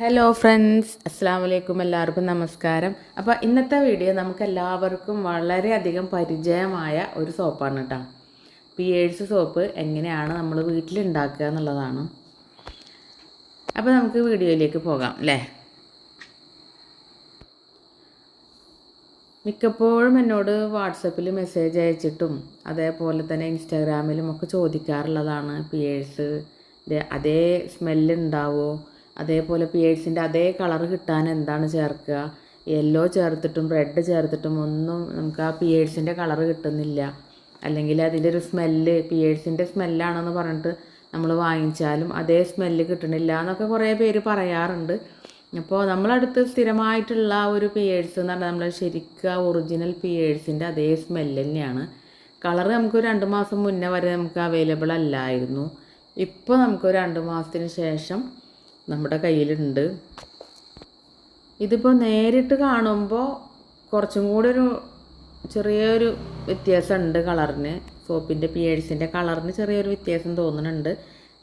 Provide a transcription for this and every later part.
Hello friends അസ്സാം വലൈക്കും എല്ലാവർക്കും നമസ്കാരം. അപ്പോൾ ഇന്നത്തെ വീഡിയോ നമുക്ക് എല്ലാവർക്കും വളരെയധികം പരിചയമായ ഒരു സോപ്പാണ് കേട്ടോ പിയേഴ്സ് സോപ്പ് എങ്ങനെയാണ് നമ്മൾ വീട്ടിലുണ്ടാക്കുക എന്നുള്ളതാണ്. അപ്പോൾ നമുക്ക് വീഡിയോയിലേക്ക് പോകാം അല്ലേ മിക്കപ്പോഴും എന്നോട് വാട്സപ്പിൽ മെസ്സേജ് അയച്ചിട്ടും അതേപോലെ തന്നെ ഇൻസ്റ്റാഗ്രാമിലും ഒക്കെ ചോദിക്കാറുള്ളതാണ് പിയേഴ്സ് അതേ സ്മെല്ല് ഉണ്ടാവുമോ അതേപോലെ പിയേഴ്സിന്റെ അതേ കളർ കിട്ടാൻ എന്താണ് ചേർക്കുക? യെല്ലോ ചേർത്തിട്ടും റെഡ് ചേർത്തിട്ടും ഒന്നും നമുക്ക് ആ പിയേഴ്സിന്റെ കളർ കിട്ടുന്നില്ല. അല്ലെങ്കിൽ അതിന്റെ ഒരു സ്മെല്ല് പിയേഴ്സിന്റെ സ്മെല്ലാണെന്ന് പറഞ്ഞിട്ട് നമ്മൾ വാങ്ങിച്ചാലും അതേ സ്മെല്ല് കിട്ടണില്ല എന്നൊക്കെ കുറേ പേര് പറയാറുണ്ട്. അപ്പോൾ നമ്മളടുത്ത് സ്ഥിരമായിട്ടുള്ള ഒരു പിയേഴ്സ് എന്ന് പറഞ്ഞാൽ നമ്മൾ ശരിക്കും ആ ഒറിജിനൽ പിയേഴ്സിന്റെ അതേ സ്മെല്ല് തന്നെയാണ്. കളർ നമുക്ക് രണ്ട് മാസം മുന്നേ വരെ നമുക്ക് അവൈലബിൾ അല്ലായിരുന്നു. ഇപ്പോൾ നമുക്ക് രണ്ട് മാസത്തിന് ശേഷം നമ്മുടെ കയ്യിലുണ്ട്. ഇതിപ്പോൾ നേരിട്ട് കാണുമ്പോൾ കുറച്ചും കൂടി ഒരു ചെറിയൊരു വ്യത്യാസമുണ്ട് കളറിന്. സോപ്പിന്റെ പിയേഴ്സിന്റെ കളറിന് ചെറിയൊരു വ്യത്യാസം തോന്നുന്നുണ്ട്.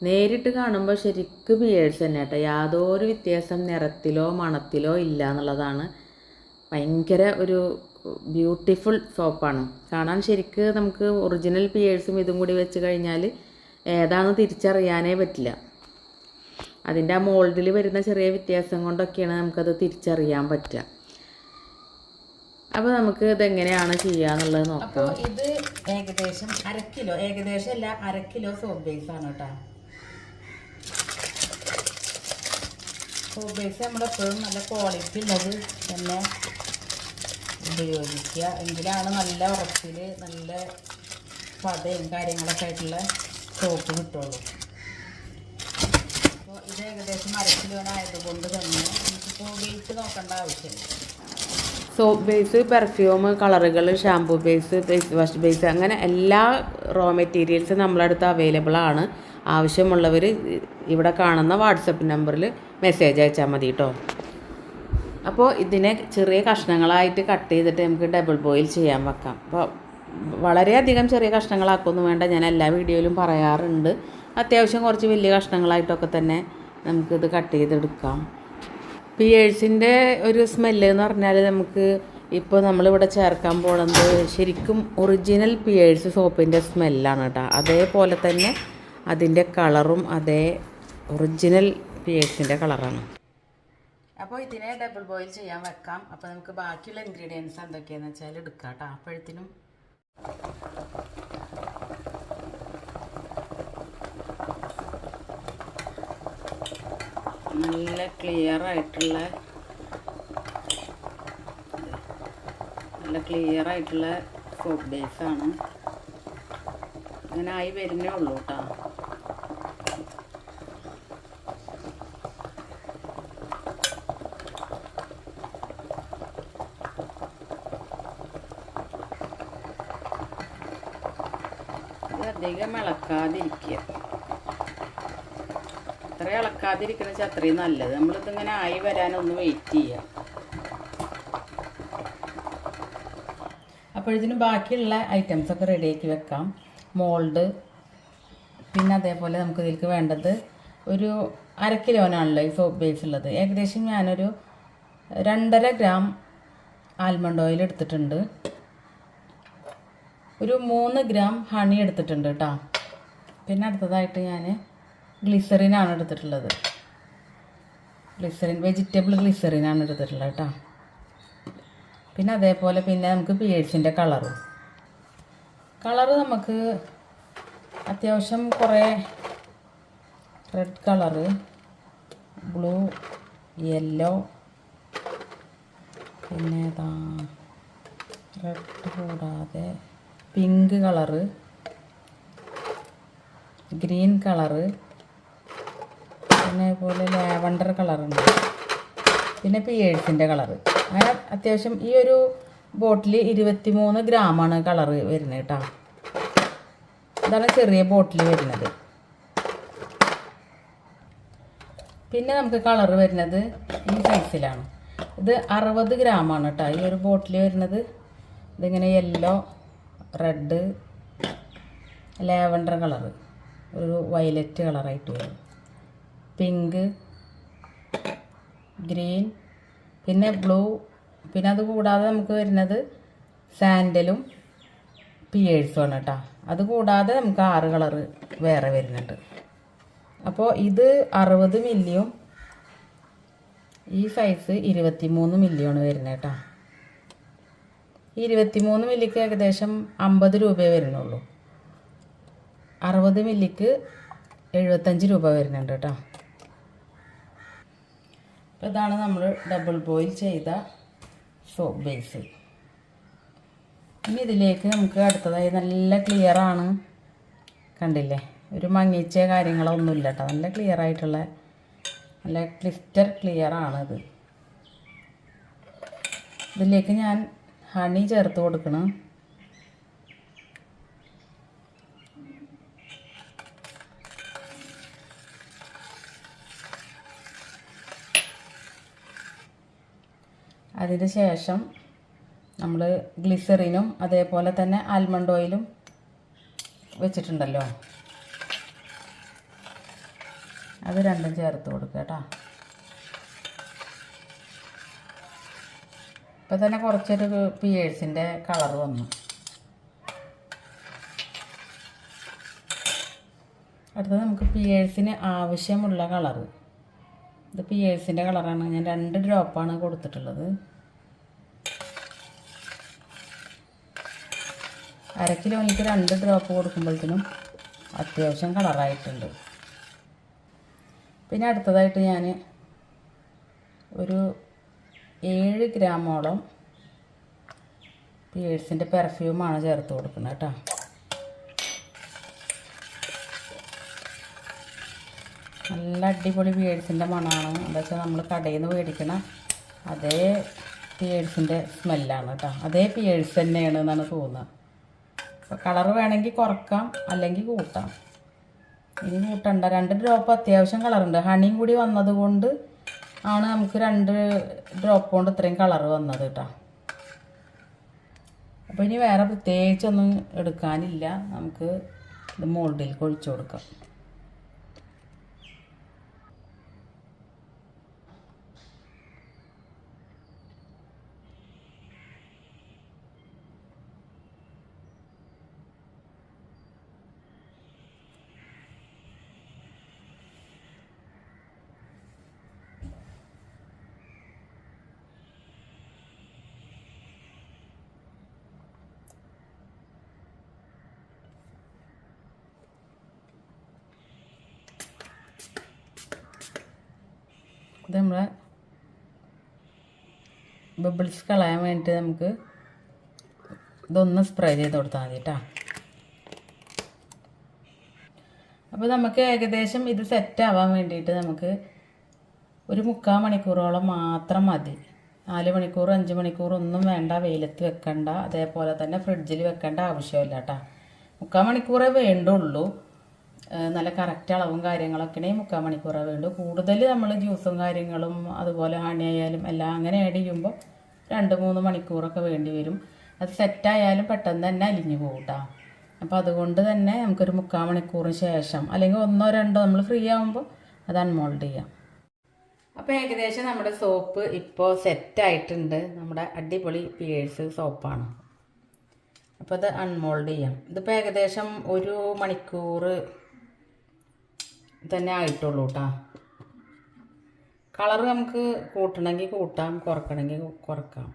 നേരിട്ട് കാണുമ്പോൾ ശരിക്ക് പിയേഴ്സ് തന്നെ കേട്ടോ. യാതൊരു വ്യത്യാസം നിറത്തിലോ മണത്തിലോ ഇല്ല എന്നുള്ളതാണ് ഭയങ്കര ഒരു ബ്യൂട്ടിഫുൾ സോപ്പാണ്. കാണാൻ ശരിക്ക് നമുക്ക് ഒറിജിനൽ പിയേഴ്സും ഇതും കൂടി വെച്ച് കഴിഞ്ഞാൽ ഏതാണെന്ന് തിരിച്ചറിയാനേ പറ്റില്ല. അതിന്റെ ആ മോൾഡിൽ വരുന്ന ചെറിയ വ്യത്യാസം കൊണ്ടൊക്കെയാണ് നമുക്കത് തിരിച്ചറിയാൻ പറ്റുക. അപ്പോൾ നമുക്ക് ഇതെങ്ങനെയാണ് ചെയ്യുക എന്നുള്ളത് നോക്കാം. ഇത് ഏകദേശം അര കിലോ ഏകദേശം അല്ല അര കിലോ സോപ്പ് ബേസ് ആണ് കേട്ടോ. സോപ്പ് ബേസ് നമ്മളെപ്പോഴും നല്ല ക്വാളിറ്റി ഉള്ളത് തന്നെ ഉപയോഗിക്കുക. എങ്കിലാണ് നല്ല ഉറപ്പിൽ നല്ല പതയും കാര്യങ്ങളൊക്കെ ആയിട്ടുള്ള സോപ്പ് കിട്ടുള്ളൂ. ഇത് ഏകദേശം അരക്കിലോനായതുകൊണ്ട് തന്നെ നമുക്കിപ്പോൾ വെയിറ്റ് നോക്കേണ്ട ആവശ്യമില്ല. സോപ്പ് ബേസ് പെർഫ്യൂം കളറുകൾ shampoo base face wash base അങ്ങനെ എല്ലാ റോ മെറ്റീരിയൽസും നമ്മളടുത്ത് അവൈലബിൾ ആണ്. ആവശ്യമുള്ളവർ ഇവിടെ കാണുന്ന വാട്സപ്പ് നമ്പറിൽ മെസ്സേജ് അയച്ചാൽ മതി കേട്ടോ അപ്പോൾ ഇതിനെ ചെറിയ കഷ്ണങ്ങളായിട്ട് കട്ട് ചെയ്തിട്ട് നമുക്ക് ഡബിൾ ബോയിൽ ചെയ്യാൻ വെക്കാം. അപ്പോൾ വളരെയധികം ചെറിയ കഷ്ണങ്ങളാക്കൊന്നും വേണ്ട. ഞാൻ എല്ലാ വീഡിയോയിലും പറയാറുണ്ട്. അത്യാവശ്യം കുറച്ച് വലിയ കഷ്ണങ്ങളായിട്ടൊക്കെ തന്നെ നമുക്കിത് കട്ട് ചെയ്തെടുക്കാം. പിയേഴ്സിന്റെ ഒരു സ്മെല്ല് എന്ന് പറഞ്ഞാൽ നമുക്ക് ഇപ്പോൾ നമ്മളിവിടെ ചേർക്കാൻ പോണത് ശരിക്കും ഒറിജിനൽ പിയേഴ്സ് സോപ്പിന്റെ സ്മെല്ലാണ് കേട്ടോ അതേപോലെ തന്നെ അതിന്റെ കളറും അതേ ഒറിജിനൽ പിയേഴ്സിന്റെ കളറാണ് അപ്പോൾ ഇതിനെ ഡബിൾ ബോയിൽ ചെയ്യാൻ വെക്കാം. അപ്പോൾ നമുക്ക് ബാക്കിയുള്ള ഇൻഗ്രീഡിയൻസ് എന്തൊക്കെയാണെന്ന് വെച്ചാൽ എടുക്കാം കേട്ടോ അപ്പോഴത്തേനും നല്ല ക്ലിയർ ആയിട്ടുള്ള നല്ല ക്ലിയർ ആയിട്ടുള്ള സോപ്പ് ആണ്. അങ്ങനെ ആയി വരുന്നേ ഉള്ളൂ കേട്ടോ അധികം ഇളക്കാതിരിക്കുക അത്ര ഇളക്കാതിരിക്കുന്ന വെച്ചാൽ അത്രയും നല്ലത്. നമ്മളിതിങ്ങനെ ആയി വരാനൊന്ന് വെയിറ്റ് ചെയ്യുക അപ്പോഴത്തേനും ബാക്കിയുള്ള ഐറ്റംസ് ഒക്കെ റെഡിയാക്കി വെക്കാം. മോൾഡ് പിന്നെ അതേപോലെ നമുക്ക് ഇതിലേക്ക് വേണ്ടത് ഒരു അര കിലോനാണല്ലോ ഈ സോപ്പ് ബേസ് ഉള്ളത്. ഏകദേശം ഞാനൊരു രണ്ടര ഗ്രാം ആൽമണ്ട് ഓയിൽ എടുത്തിട്ടുണ്ട്. ഒരു മൂന്ന് ഗ്രാം ഹണി എടുത്തിട്ടുണ്ട് കേട്ടോ പിന്നെ അടുത്തതായിട്ട് ഞാൻ ഗ്ലിസറിനാണ് എടുത്തിട്ടുള്ളത്. ഗ്ലിസറിൻ വെജിറ്റബിൾ ഗ്ലിസറിനാണ് എടുത്തിട്ടുള്ളത് കേട്ടോ. പിന്നെ അതേപോലെ പിന്നെ നമുക്ക് പിയേഴ്സിന്റെ കളറും കളറ് നമുക്ക് അത്യാവശ്യം കുറേ റെഡ് കളറ് ബ്ലൂ യെല്ലോ പിന്നെ ഏതാ? റെഡ് കൂടാതെ പിങ്ക് കളറ് ഗ്രീൻ കളറ് പിന്നെ അതുപോലെ ലാവണ്ടർ കളറുണ്ട്. പിന്നെ പിയേഴ്സിന്റെ കളറ്. അങ്ങനെ അത്യാവശ്യം ഈ ഒരു ബോട്ടിൽ ഇരുപത്തി മൂന്ന് ഗ്രാമാണ് കളറ് വരുന്നത് കേട്ടോ. ഇതാണ് ചെറിയ ബോട്ടിൽ വരുന്നത്. പിന്നെ നമുക്ക് കളർ വരുന്നത് ഈ സൈസിലാണ്. ഇത് അറുപത് ഗ്രാമാണ് കേട്ടോ. ഈ ഒരു ബോട്ടിൽ വരുന്നത്. ഇതിങ്ങനെ യെല്ലോ റെഡ് ലാവണ്ടർ കളറ്. ഒരു വയലറ്റ് കളറായിട്ട് വരും. പിങ്ക് ഗ്രീൻ പിന്നെ ബ്ലൂ. പിന്നെ അത് കൂടാതെ നമുക്ക് വരുന്നത് സാൻഡലും പിയേഴ്സുമാണ് കേട്ടോ അത് കൂടാതെ നമുക്ക് ആറ് കളറ് വേറെ വരുന്നുണ്ട്. അപ്പോൾ ഇത് അറുപത് മില്ലിയും ഈ സൈസ് ഇരുപത്തിമൂന്ന് മില്ലിയാണ് വരുന്നത് കേട്ടോ ഇരുപത്തിമൂന്ന് മില്ലിക്ക് ഏകദേശം അമ്പത് രൂപയെ വരുന്നുള്ളൂ. അറുപത് മില്ലിക്ക് എഴുപത്തഞ്ച് രൂപ വരുന്നുണ്ട് കേട്ടോ അപ്പോൾ ഇതാണ് നമ്മൾ ഡബിൾ ബോയിൽ ചെയ്ത സോപ്പ് ബേസ് ഇനി ഇതിലേക്ക് നമുക്ക് അടുത്തതായി നല്ല ക്ലിയർ ആണ്. കണ്ടില്ലേ? ഒരു മങ്ങിച്ച കാര്യങ്ങളൊന്നുമില്ല കേട്ടോ നല്ല ക്ലിയർ ആയിട്ടുള്ള നല്ല ക്ലിസ്റ്റർ ക്ലിയർ ആണ് ഇത്. ഇതിലേക്ക് ഞാൻ ഹണി ചേർത്ത് കൊടുക്കണം. അതിന് ശേഷം നമ്മൾ ഗ്ലിസറിനും അതേപോലെ തന്നെ ആൽമണ്ട് ഓയിലും വെച്ചിട്ടുണ്ടല്ലോ. അത് രണ്ടും ചേർത്ത് കൊടുക്കുക കേട്ടോ. ഇപ്പം തന്നെ കുറച്ചൊരു പിയേഴ്സിന്റെ കളർ വന്നു. അടുത്തത് നമുക്ക് പിയേഴ്സിന് ആവശ്യമുള്ള കളറ് ഇത് പിയേഴ്സിന്റെ കളറാണ് ഞാൻ രണ്ട് ഡ്രോപ്പാണ് കൊടുത്തിട്ടുള്ളത്. അര എനിക്ക് രണ്ട് ഡ്രോപ്പ് കൊടുക്കുമ്പോഴത്തേനും അത്യാവശ്യം കളറായിട്ടുണ്ട് പിന്നെ അടുത്തതായിട്ട് ഞാൻ ഒരു ഏഴ് ഗ്രാമോളം പിയേഴ്സിന്റെ പെർഫ്യൂമാണ് ചേർത്ത് കൊടുക്കുന്നത് കേട്ടോ. നല്ല അടിപൊളി പിയേഴ്സിന്റെ മണമാണ്. എന്താ വെച്ചാൽ നമ്മൾ കടയിൽ നിന്ന് മേടിക്കണ അതേ പിയേഴ്സിന്റെ സ്മെല്ലാണ് കേട്ടോ. അതേ പിയേഴ്സ് തന്നെയാണ് എന്നാണ് തോന്നുന്നത്. കളർ വേണമെങ്കിൽ കുറക്കാം അല്ലെങ്കിൽ കൂട്ടാം. ഇനി കൂട്ടണ്ട. രണ്ട് ഡ്രോപ്പ് അത്യാവശ്യം കളറുണ്ട്. ഹണിയും കൂടി വന്നത് കൊണ്ട് ആണ് നമുക്ക് രണ്ട് ഡ്രോപ്പ് കൊണ്ട് ഇത്രയും കളർ വന്നത് കേട്ടോ. അപ്പോൾ ഇനി വേറെ പ്രത്യേകിച്ചൊന്നും എടുക്കാനില്ല. നമുക്ക് ഇത് മോൾഡിൽ ഒഴിച്ചു കൊടുക്കാം. ഇത് നമ്മളെ ബബിൾസ് കളയാൻ വേണ്ടിയിട്ട് നമുക്ക് ഇതൊന്ന് സ്പ്രേ ചെയ്ത് കൊടുത്താൽ മതി കേട്ടോ അപ്പോൾ നമുക്ക് ഏകദേശം ഇത് സെറ്റ് ആവാൻ വേണ്ടിയിട്ട് നമുക്ക് ഒരു മുക്കാൽ മണിക്കൂറോളം മാത്രം മതി. നാല് മണിക്കൂർ അഞ്ച് മണിക്കൂർ ഒന്നും വേണ്ട വെയിലത്ത് വെക്കണ്ട അതേപോലെ തന്നെ ഫ്രിഡ്ജിൽ വെക്കേണ്ട ആവശ്യമില്ല കേട്ടോ മുക്കാൽ മണിക്കൂറേ വേണ്ടുള്ളൂ. നല്ല കറക്റ്റ് അളവും കാര്യങ്ങളൊക്കെ മുക്കാൽ മണിക്കൂറേ വേണ്ടു. കൂടുതൽ നമ്മൾ ജ്യൂസും കാര്യങ്ങളും അതുപോലെ ഹണി ആയാലും എല്ലാം അങ്ങനെ ആഡ് ചെയ്യുമ്പോൾ രണ്ട് മൂന്ന് മണിക്കൂറൊക്കെ വേണ്ടി വരും. അത് സെറ്റായാലും പെട്ടെന്ന് തന്നെ അലിഞ്ഞു പോകും കേട്ടോ അപ്പോൾ അതുകൊണ്ട് തന്നെ നമുക്കൊരു മുക്കാൽ മണിക്കൂറിന് ശേഷം അല്ലെങ്കിൽ ഒന്നോ രണ്ടോ നമ്മൾ ഫ്രീ ആകുമ്പോൾ അത് അൺമോൾഡ് ചെയ്യാം. അപ്പോൾ ഏകദേശം നമ്മുടെ സോപ്പ് ഇപ്പോൾ സെറ്റായിട്ടുണ്ട് നമ്മുടെ അടിപൊളി പിയേഴ്സ് സോപ്പാണ് അപ്പോൾ അത് അൺമോൾഡ് ചെയ്യാം. ഇതിപ്പോൾ ഏകദേശം ഒരു മണിക്കൂർ തന്നെ ആയിട്ടുള്ളൂ കേട്ടോ കളർ നമുക്ക് കൂട്ടണമെങ്കിൽ കൂട്ടാം കുറക്കണമെങ്കിൽ കുറക്കാം.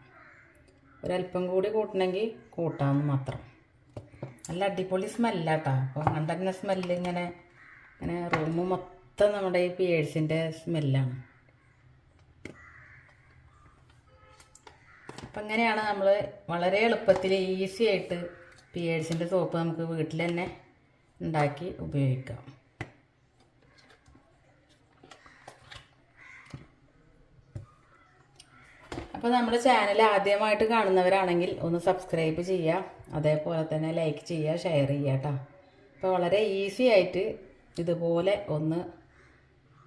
ഒരല്പം കൂടി കൂട്ടണമെങ്കിൽ കൂട്ടാം മാത്രം. നല്ല അടിപൊളി സ്മെല്ലാട്ടോ അപ്പോൾ കണ്ട തന്നെ സ്മെല്ല് ഇങ്ങനെ ഇങ്ങനെ റൂം മൊത്തം നമ്മുടെ ഈ പിയേഴ്സിന്റെ സ്മെല്ലാണ് അപ്പം അങ്ങനെയാണ് നമ്മൾ വളരെ എളുപ്പത്തിൽ ഈസി ആയിട്ട് പിയേഴ്സിന്റെ സോപ്പ് നമുക്ക് വീട്ടിൽ തന്നെ ഉണ്ടാക്കി ഉപയോഗിക്കാം. അപ്പോൾ നമ്മുടെ ചാനൽ ആദ്യമായിട്ട് കാണുന്നവരാണെങ്കിൽ ഒന്ന് സബ്സ്ക്രൈബ് ചെയ്യുക അതേപോലെ തന്നെ ലൈക്ക് ചെയ്യുക ഷെയർ ചെയ്യുക കേട്ടോ അപ്പോൾ വളരെ ഈസി ആയിട്ട് ഇതുപോലെ ഒന്ന്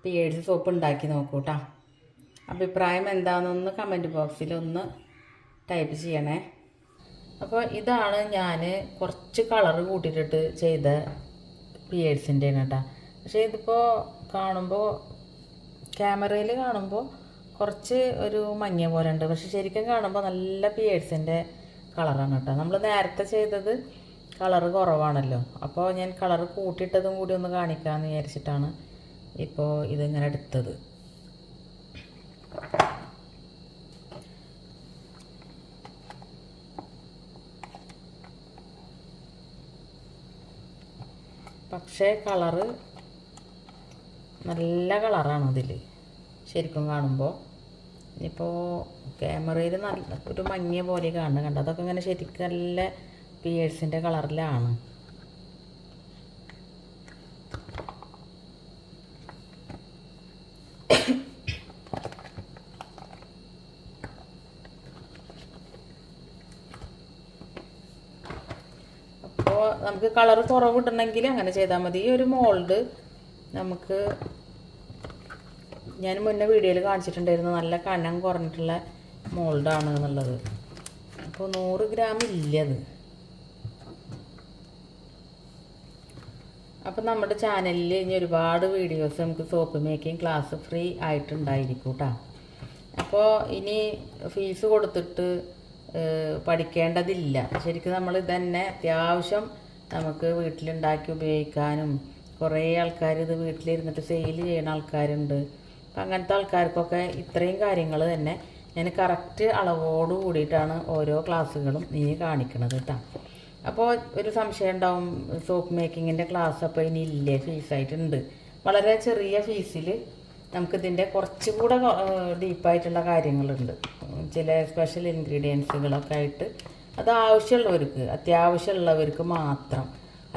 പിയേഴ്സ് സോപ്പ് ഉണ്ടാക്കി നോക്കൂ കേട്ടോ അഭിപ്രായം എന്താണെന്നൊന്ന് കമന്റ് ബോക്സിൽ ഒന്ന് ടൈപ്പ് ചെയ്യണേ. അപ്പോൾ ഇതാണ് ഞാൻ കുറച്ച് കളർ കൂട്ടിയിട്ടിട്ട് ചെയ്ത പിയേഴ്സിന്റെ കേട്ടോ പക്ഷേ ഇതിപ്പോൾ കാണുമ്പോൾ ക്യാമറയിൽ കാണുമ്പോൾ കുറച്ച് ഒരു മഞ്ഞ പോലെ ഉണ്ട് പക്ഷെ ശരിക്കും കാണുമ്പോൾ നല്ല പിയേഴ്സിന്റെ കളറാണ് കേട്ടോ. നമ്മൾ നേരത്തെ ചെയ്തത് കളറ് കുറവാണല്ലോ. അപ്പോൾ ഞാൻ കളറ് കൂട്ടിയിട്ടതും കൂടി ഒന്ന് കാണിക്കാമെന്ന് വിചാരിച്ചിട്ടാണ് ഇപ്പോൾ ഇതിങ്ങനെ എടുത്തത്. പക്ഷേ കളറ് നല്ല കളറാണ് ഇതിൽ ശരിക്കും കാണുമ്പോൾ ഇനിയിപ്പോൾ ക്യാമറയിൽ നല്ല ഒരു മഞ്ഞ പോലെ കാണുന്നത് കണ്ടോ? അതൊക്കെ ഇങ്ങനെ ശരിക്കും നല്ല പിയേഴ്സിന്റെ കളറിലാണ് നമുക്ക് കളർ കിട്ടണമെങ്കിൽ അങ്ങനെ ചെയ്താൽ മതി. ഈ ഒരു മോൾഡ് നമുക്ക് ഞാൻ മുന്നേ വീഡിയോയിൽ കാണിച്ചിട്ടുണ്ടായിരുന്നു നല്ല കനം കുറഞ്ഞിട്ടുള്ള മോൾഡാണ് എന്നുള്ളത് അപ്പോൾ നൂറ് ഗ്രാം ഇല്ലത് അപ്പം നമ്മുടെ ചാനലിൽ ഇനി ഒരുപാട് വീഡിയോസ് നമുക്ക് സോപ്പ് മേക്കിംഗ് ക്ലാസ് ഫ്രീ ആയിട്ടുണ്ടായിരിക്കും കേട്ടോ അപ്പോൾ ഇനി ഫീസ് കൊടുത്തിട്ട് പഠിക്കേണ്ടതില്ല. ശരിക്കും നമ്മൾ ഇതന്നെ അത്യാവശ്യം നമുക്ക് വീട്ടിലുണ്ടാക്കി ഉപയോഗിക്കാനും കുറേ ആൾക്കാർ ഇത് വീട്ടിലിരുന്നിട്ട് സെയിൽ ചെയ്യുന്ന ആൾക്കാരുണ്ട്. അങ്ങനത്തെ ആൾക്കാർക്കൊക്കെ ഇത്രയും കാര്യങ്ങൾ തന്നെ ഞാൻ കറക്റ്റ് അളവോട് കൂടിയിട്ടാണ് ഓരോ ക്ലാസ്സുകളും നീ കാണിക്കണത് കേട്ടോ അപ്പോൾ ഒരു സംശയം ഉണ്ടാവും സോപ്പ് മേക്കിങ്ങിന്റെ ക്ലാസ് അപ്പോൾ ഇനി ഇല്ലേ? ഫീസായിട്ടുണ്ട് വളരെ ചെറിയ ഫീസിൽ നമുക്കിതിന്റെ കുറച്ചും കൂടെ ഡീപ്പായിട്ടുള്ള കാര്യങ്ങളുണ്ട്. ചില സ്പെഷ്യൽ ഇൻഗ്രീഡിയൻസുകളൊക്കെ ആയിട്ട് അത് ആവശ്യമുള്ളവർക്ക് അത്യാവശ്യമുള്ളവർക്ക് മാത്രം.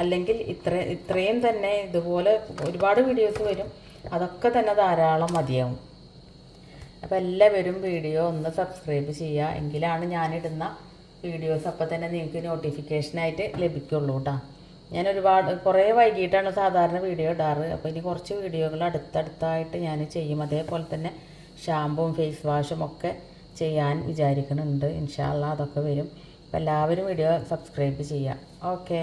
അല്ലെങ്കിൽ ഇത്ര ഇത്രയും തന്നെ ഇതുപോലെ ഒരുപാട് വീഡിയോസ് വരും. അതൊക്കെ തന്നെ ധാരാളം മതിയാവും. അപ്പോൾ എല്ലാവരും വീഡിയോ ഒന്ന് സബ്സ്ക്രൈബ് ചെയ്യുക എങ്കിലാണ് ഞാനിടുന്ന വീഡിയോസ് അപ്പോൾ തന്നെ നിങ്ങൾക്ക് നോട്ടിഫിക്കേഷനായിട്ട് ലഭിക്കുള്ളൂ കേട്ടോ ഞാൻ ഒരുപാട് കുറേ വൈകിട്ടാണ് സാധാരണ വീഡിയോ ഇടാറ്. അപ്പോൾ ഇനി കുറച്ച് വീഡിയോകൾ അടുത്തടുത്തായിട്ട് ഞാൻ ചെയ്യും. അതേപോലെ തന്നെ ഷാമ്പും ഫേസ് വാഷും ഒക്കെ ചെയ്യാൻ വിചാരിക്കുന്നുണ്ട് ഇൻഷാല്ല അതൊക്കെ വരും. അപ്പോൾ എല്ലാവരും വീഡിയോ സബ്സ്ക്രൈബ് ചെയ്യുക ഓക്കേ